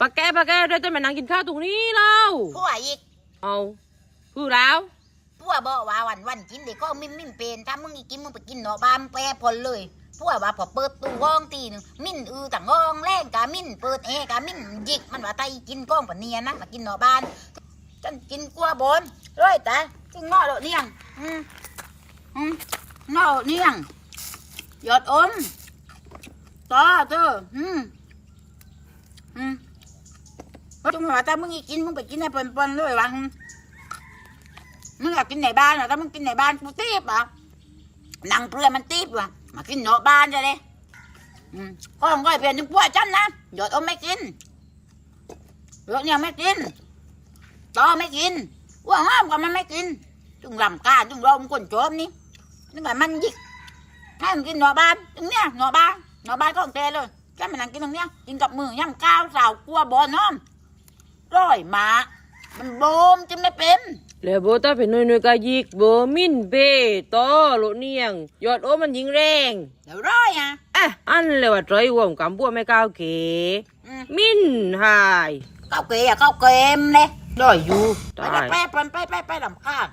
ปากแกปากแกได้จะมานั่งกินข้าวตรงนี้เล่าผัวอีกเอาคือแล้วผัวบอกว่าวันวันกินเด็กก็มิ่มมิ่มเป็นถ้ามึงอีกินมึงไปกินเนาะบ้านแปรพลเลยผัวว่าพอเปิดตู้ห้องตีหนึงมิ่นอือต่างห้องแรงกามิ่นเปิดแอร์กามิ่นหยิกมันว่าไตกินก้องปะเนียนะมากินเนาะบ้านฉันกินกลัวบนร้อยแต่จึงงอโลเนียงอืมอืมงอโลเนียงหยอดอมต่อเธออืมอืม เพราถ้ามึงอีกินมึงไปกินให้ปนๆเลยวังมึงอยากกินไหนบ้านเหรอถ้ามึงกินไหนบ้านกูตีบอะนังเพื่อมันตีบว่ะมากินเนาะบ้านจะเลยอืมก็ต้องก็เปลี่ยนถึงพวกฉันนะหยอดอมไม่กินหยดเนี่ยไม่กินต่อไม่กินว่าห้ามก็มันไม่กินจึงลำกาจึงรอมคนโจมนี่นี่แบบมันยิกให้มันกินเนาบ้านตรงเนี้ยเนาบ้านเนาบ้านก็ของแกเลยแกมันนั่งกินตรงเนี้ยกินกับมือย่ำข้าวสาวกลัวบอน้อม ร้อยหมา มันโบมจึงไม่เป็น แล้วโบต้าเป็นหน่วยๆกายิกโบมินเบโตโลเนียงยอดโอมันยิงแรงเดี๋ยวร้อยอะเอ๊ะอันเลยว่าใจว่มกำบัวไม่ก้าวเก๋อืมมินหายเข้าเกยอะเข้าเกมเลยร้อยอยู่ได้ไปไปไปไปไปไปลำข้าง